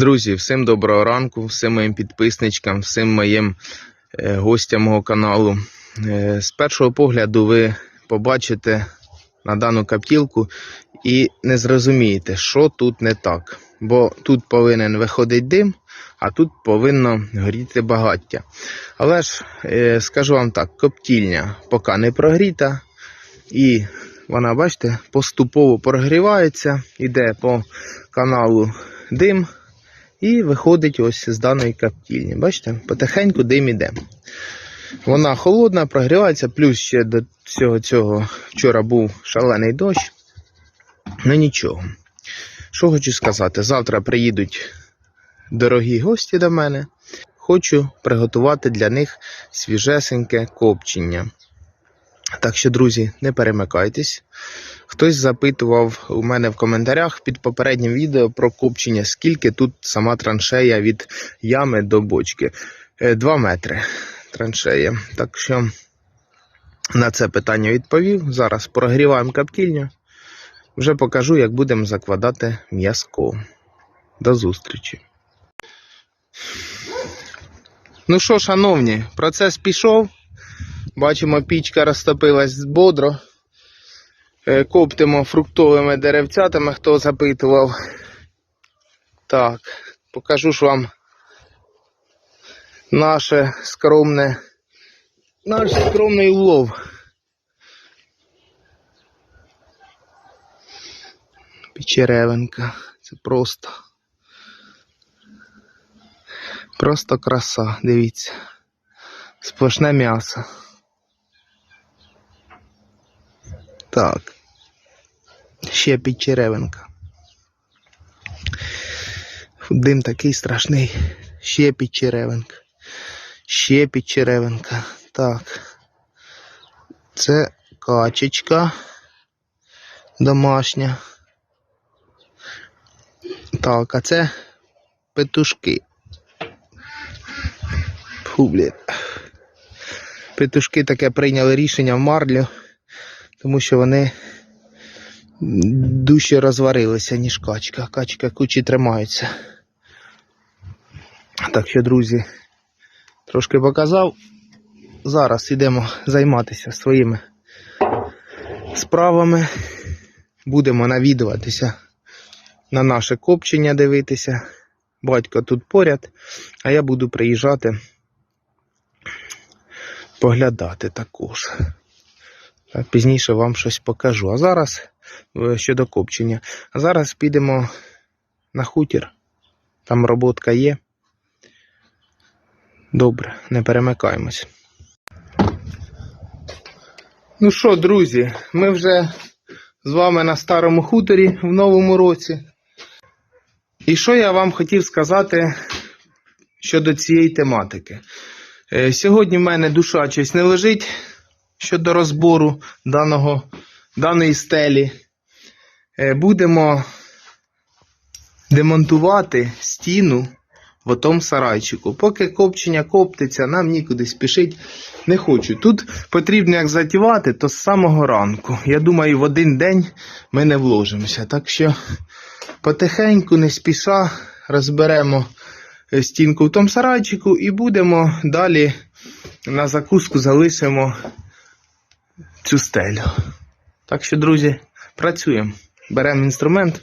Друзі, всім доброго ранку, всім моїм підписничкам, всім моїм е, гостям мого каналу. Е, з першого погляду ви побачите на дану каптілку і не зрозумієте, що тут не так. Бо тут повинен виходити дим, а тут повинно горіти багаття. Але ж е, скажу вам так, коптільня поки не прогріта, і вона, бачите, поступово прогрівається, іде по каналу дим. І виходить ось з даної каптільні. Бачите, потихеньку дим іде. Вона холодна, прогрівається, плюс ще до всього цього вчора був шалений дощ. Ну нічого. Що хочу сказати, завтра приїдуть дорогі гості до мене. Хочу приготувати для них свіжесеньке копчення. Так що, друзі, не перемикайтесь. Хтось запитував у мене в коментарях під попереднім відео про копчення, скільки тут сама траншея від ями до бочки. Е, Два метри траншея. Так що на це питання відповів. Зараз прогріваємо каптільню. Вже покажу, як будемо закладати м'язко. До зустрічі. Ну що, шановні, процес пішов. Бачимо, пічка розтопилась бодро. Е, Коптимо фруктовими деревцятами, хто запитував. Так, покажу ж вам наше скромне, наш скромний улов. Печеревинка. Це просто. Просто краса, дивіться. Сплошне м'ясо. Так. Ще підчеревинка. Дим такий страшний. Ще підчеревинка. Ще підчеревинка. Так. Це качечка домашня. Так, а це петушки. Фу, блін. Петушки таке прийняли рішення в марлю тому що вони дужче розварилися, ніж качка. Качка кучі тримаються. Так що, друзі, трошки показав. Зараз йдемо займатися своїми справами. Будемо навідуватися на наше копчення дивитися. Батько тут поряд, а я буду приїжджати поглядати також. Пізніше вам щось покажу. А зараз е, щодо копчення. А зараз підемо на хутір. Там роботка є. Добре, не перемикаємось. Ну що, друзі, ми вже з вами на старому хуторі в новому році. І що я вам хотів сказати щодо цієї тематики? Е, Сьогодні в мене душа щось не лежить щодо розбору даного, даної стелі. Е, Будемо демонтувати стіну в отому сарайчику. Поки копчення коптиться, нам нікуди спішить не хочу. Тут потрібно як затівати, то з самого ранку. Я думаю, в один день ми не вложимося. Так що потихеньку, не спіша, розберемо е, стінку в тому сарайчику і будемо далі на закуску залишимо цю стелю. Так що, друзі, працюємо. Беремо інструмент.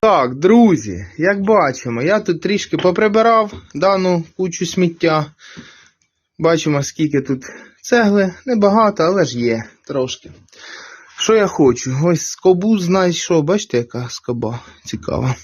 Так, друзі, як бачимо, я тут трішки поприбирав дану кучу сміття. Бачимо, скільки тут цегли. Небагато, але ж є трошки. Що я хочу? Ось скобу знайшов. Бачите, яка скоба цікава.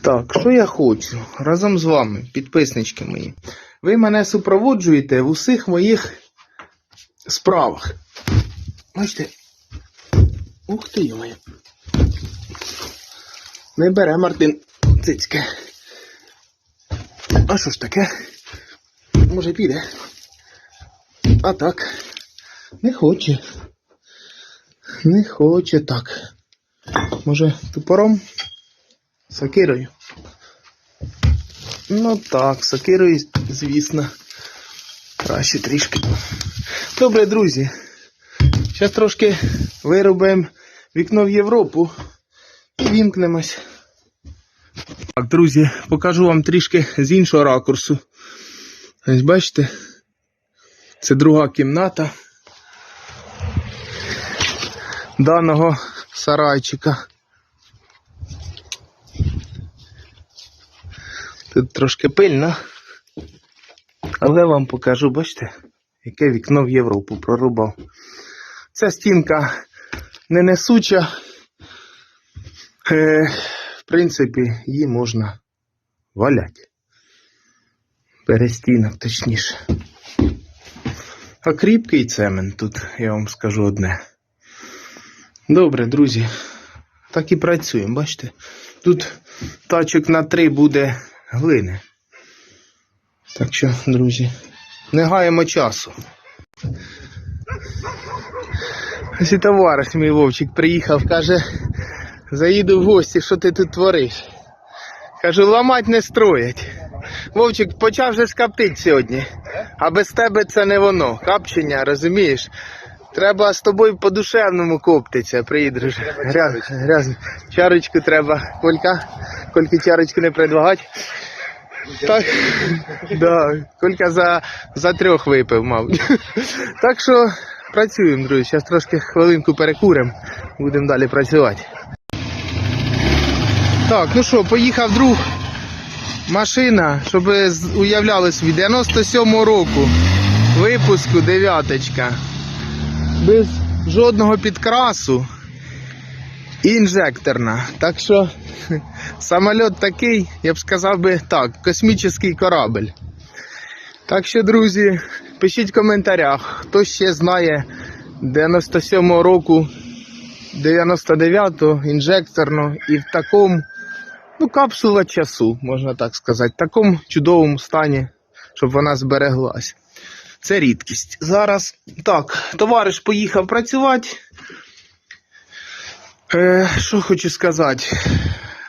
Так, що я хочу? Разом з вами, підписнички мої. Ви мене супроводжуєте в усіх моїх справах. Бачите? Ух ти моя. Не бере Мартин цицьке. А що ж таке? Може піде? А так. Не хоче. Не хоче так. Може топором? Сокирою? Ну так, сокирою, звісно. Краще трішки. Добре, друзі. Зараз трошки виробимо вікно в Європу і вімкнемось. Так, друзі, покажу вам трішки з іншого ракурсу. Ось бачите, це друга кімната даного сарайчика. Тут трошки пильно, але вам покажу, бачите, яке вікно в Європу прорубав. Ця стінка не несуча. Е, в принципі, її можна валяти. Перестінок, точніше. А кріпкий цемент тут, я вам скажу одне. Добре, друзі. Так і працюємо, бачите? Тут тачок на три буде глини. Так що, друзі, не гаємо часу. Ось і товариш мій Вовчик приїхав, каже, заїду в гості, що ти тут твориш? Кажу, ламать не строять. Вовчик почав же скаптить сьогодні. А без тебе це не воно. Капчення, розумієш? Треба з тобою по душевному коптиться, приїдеш. Гряз, гряз. Чарочку треба. Колька? Кольки чарочку не предлагать. Так, да, Колька за, за трьох випив, мабуть. Так що працюємо, друзі. Зараз трошки хвилинку перекуримо. Будемо далі працювати. Так, ну що, поїхав друг. Машина, щоб ви уявляли собі, 97-го року. Випуску дев'яточка. Без жодного підкрасу. Інжекторна. Так що самоліт такий, я б сказав би так, космічний корабль. Так що, друзі, пишіть в коментарях, хто ще знає 97-го року, 99-го інжекторну і в такому, ну, капсула часу, можна так сказати, в такому чудовому стані, щоб вона збереглась. Це рідкість. Зараз так, товариш поїхав працювати. Е, що хочу сказати?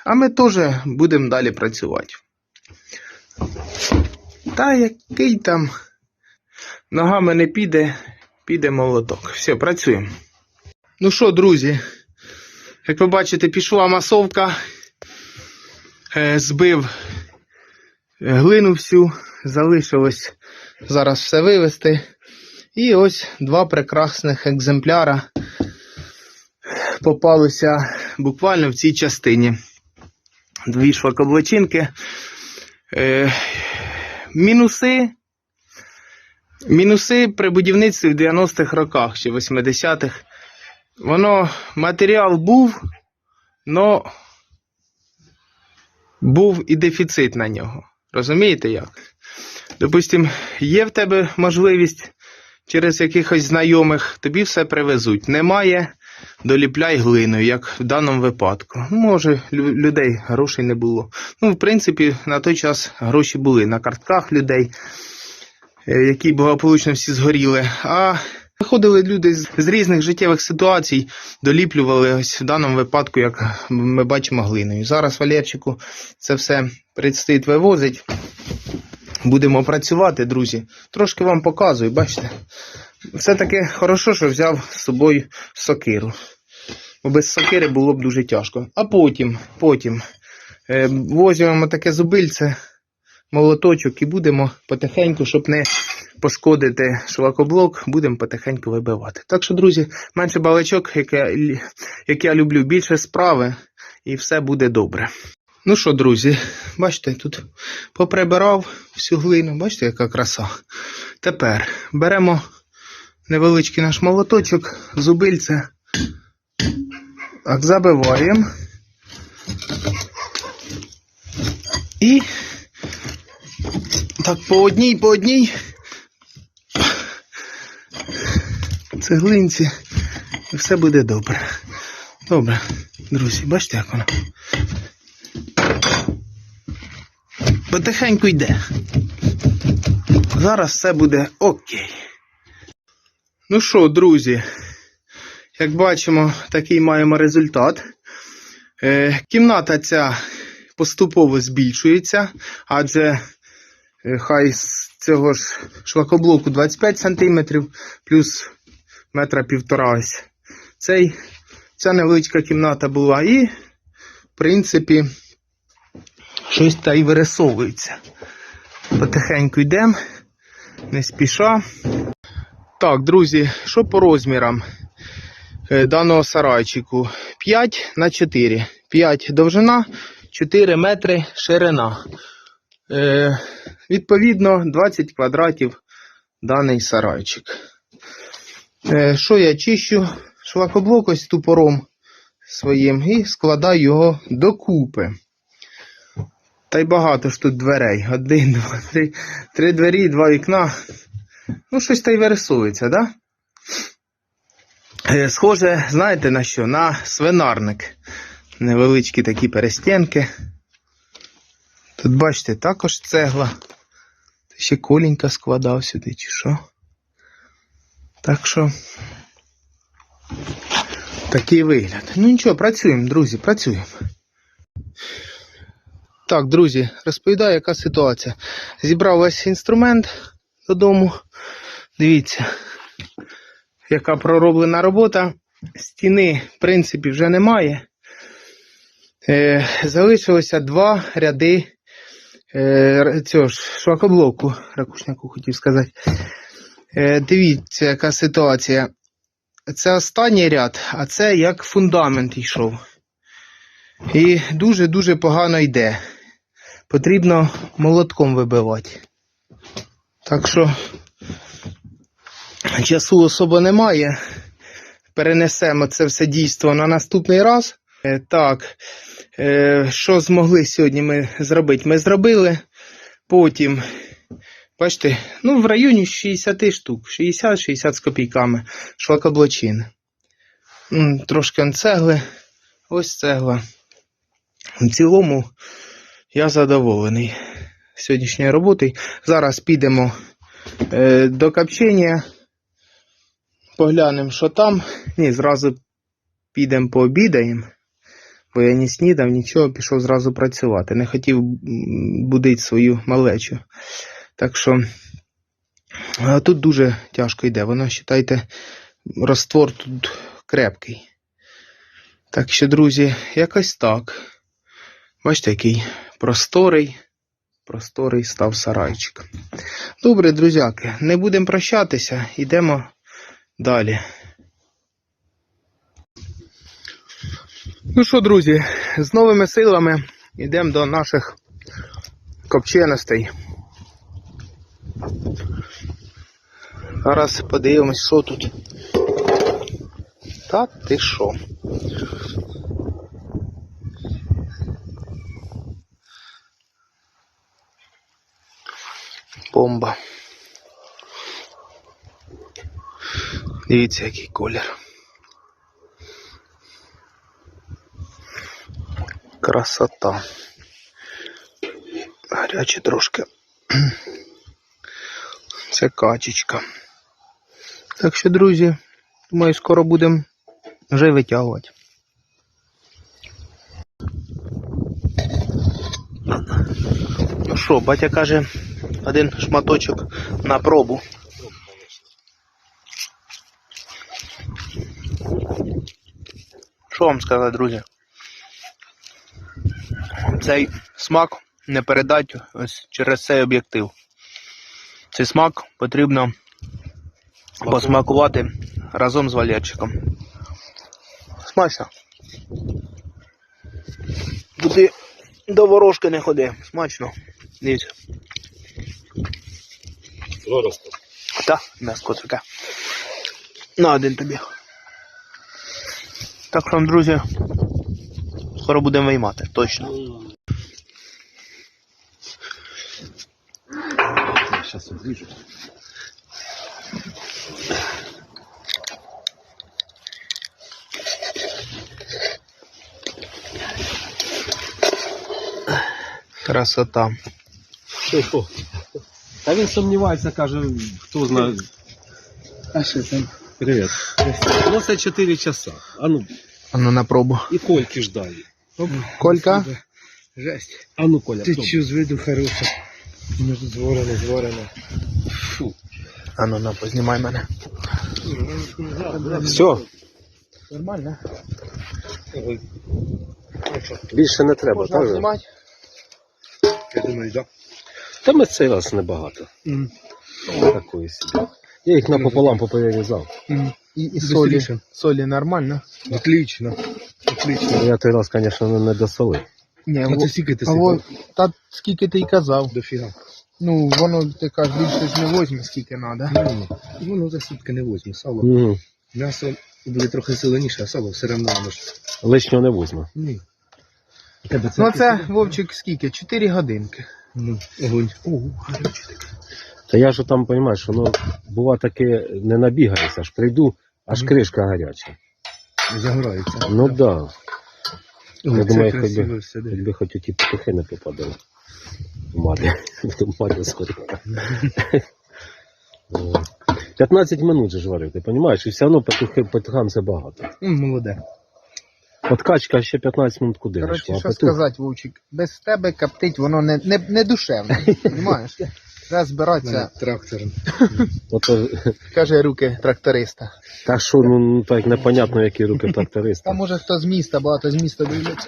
А ми теж будемо далі працювати. Та який там ногами не піде, піде молоток. Все, працюємо. Ну що, друзі, як ви бачите, пішла масовка, е, збив глину всю, залишилось зараз все вивезти. І ось два прекрасних екземпляра попалися буквально в цій частині. Дві швакоблачинки. Е, мінуси. Мінуси при будівництві в 90-х роках чи 80-х. Воно матеріал був, але був і дефіцит на нього. Розумієте як? Допустим, є в тебе можливість через якихось знайомих, тобі все привезуть. Немає, доліпляй глиною, як в даному випадку. Може, людей грошей не було. Ну, в принципі, на той час гроші були на картках людей, е, які благополучно всі згоріли. А Виходили люди з різних життєвих ситуацій, доліплювали ось в даному випадку, як ми бачимо, глиною. Зараз Валерчику це все предстоїть вивозить. Будемо працювати, друзі. Трошки вам показую, бачите. Все-таки хорошо, що взяв з собою сокиру. Бо без сокири було б дуже тяжко. А потім, потім е, возьмемо таке зубильце, молоточок і будемо потихеньку, щоб не пошкодити шлакоблок, будемо потихеньку вибивати. Так що, друзі, менше балачок, як я, як я люблю, більше справи, і все буде добре. Ну що, друзі, бачите, тут поприбирав всю глину, бачите, яка краса. Тепер беремо невеличкий наш молоточок, зубильце. Так, забиваємо. І так по одній, по одній цеглинці, і все буде добре. Добре, друзі, бачите, як воно? Потихеньку йде. Зараз все буде окей. Ну що, друзі, як бачимо, такий маємо результат. Е, кімната ця поступово збільшується, адже е, хай з цього ж шлакоблоку 25 см плюс метра півтора ось. Цей, ця невеличка кімната була і, в принципі, щось та й вирисовується. Потихеньку йдемо, не спіша. Так, друзі, що по розмірам е, даного сарайчику? 5 на 4. 5 довжина, 4 метри ширина. Е, відповідно, 20 квадратів даний сарайчик. Е, що я чищу? Шлакоблок ось тупором своїм і складаю його докупи. Та й багато ж тут дверей. Один, два, три, три двері, два вікна. Ну, щось та й вирисується, да? Е, Схоже, знаєте на що? На свинарник. Невеличкі такі перестінки. Тут, бачите, також цегла. Ще колінька складав сюди, чи що. Так що. Такий вигляд. Ну нічого, працюємо, друзі, працюємо. Так, друзі, розповідаю, яка ситуація. Зібрав весь інструмент додому. Дивіться, яка пророблена робота. Стіни, в принципі, вже немає. Е, залишилося два ряди е, цього ж швакоблоку, ракушняку хотів сказати. Е, дивіться, яка ситуація. Це останній ряд, а це як фундамент йшов. І дуже-дуже погано йде. Потрібно молотком вибивати. Так що часу особо немає. Перенесемо це все дійство на наступний раз. Е, Так, е, що змогли сьогодні ми зробити? Ми зробили. Потім, бачите, ну в районі 60 штук, 60-60 з копійками шлакоблочин. Трошки цегли, ось цегла. В цілому я задоволений сьогоднішньою роботою. Зараз підемо е, до копчення, поглянемо, що там. Ні, зразу підемо пообідаємо, бо я не снідав, нічого, пішов зразу працювати. Не хотів будити свою малечу. Так що тут дуже тяжко йде. Воно, вважайте, розтвор тут крепкий. Так що, друзі, якось так. Бачите, який просторий, просторий став сарайчик. Добре, друзяки, не будемо прощатися, йдемо далі. Ну що, друзі, з новими силами йдемо до наших копченостей. Зараз подивимось, що тут. Та ти що? Бомба. Дивіться, який колір. Красота. Гаряче трошки. Це качечка. Так що, друзі, думаю, скоро будемо вже витягувати. Ну що, батя каже, один шматочок на пробу. Що вам сказати, друзі? Цей смак не передать ось через цей об'єктив. Цей смак потрібно посмакувати разом з валерчиком. Смачно. Туди до ворожки не ходи. Смачно. Дивіться. Виросте. Та, м'яско таке. На один тобі. Так що, друзі, скоро будемо виймати, точно. Сейчас отрежу. Красота. Що? Та він сумнівається, каже, хто знає. А що там? Привіт. Ну це 4 часа. А ну, А ну на пробу. і Кольки ждали. Колька? Жесть. А ну, Коля, Ти чу з виду хороша. Ну, тут зворене, зворене. Фу. А ну на, познімай мене. Все, Нормально? більше не треба, Можна так? же? знімати? Я думаю, да. Та ми цей раз небагато. М. Такої собі. Я їх напополам поперерізав. М. І, і солі. Солі нормально. Отлично. Отлично. Я той раз, звісно, не, досолив. Ні, А во- це скільки ти а во- сипав? та скільки ти й казав. Дофіга. Ну, воно ти кажеш, більше ж не возьме, скільки треба. Ну, ну, ну за сітки не возьме. Сало. Угу. М'ясо буде трохи зеленіше, а сало все одно воно ж. Лишнього не візьму. Ні. У Тебе Ну це, Вовчик, скільки? Чотири годинки. Ну, огонь. Та я ж там, розумієш, воно бува таке не набігається, аж прийду, аж кришка гаряча. Загорається. Ну так. Да. Ой, Я це думаю, красиво якби- все, да. Хоч ті петухи не попадали. Мати. Мати сходила. 15 минут же ж варив, ти розумієш? І все одно петухи, петухам це багато. М, Молоде. От качка ще 15 минут куди Коротше, що петух сказати, Вовчик, без тебе коптить, воно не, не, не душевно. Розумієш? Треба збиратися, трактором. Ото, каже руки тракториста. та що, ну, ну так непонятно, які руки тракториста. Та може хто з міста, багато з міста дивляться.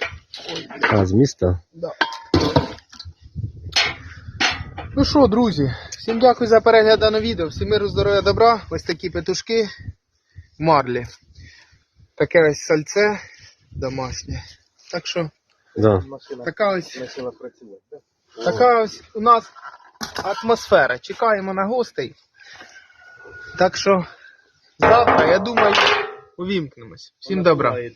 А, з міста? Да. Ну що, друзі, всім дякую за перегляд даного відео. Всім миру, здоров'я, добра. Ось такі петушки. Марлі. Таке ось сальце домашнє. Так що, Да. така ось, така ось у нас атмосфера. Чекаємо на гостей. Так що, завтра, я думаю, увімкнемось. Всім добра.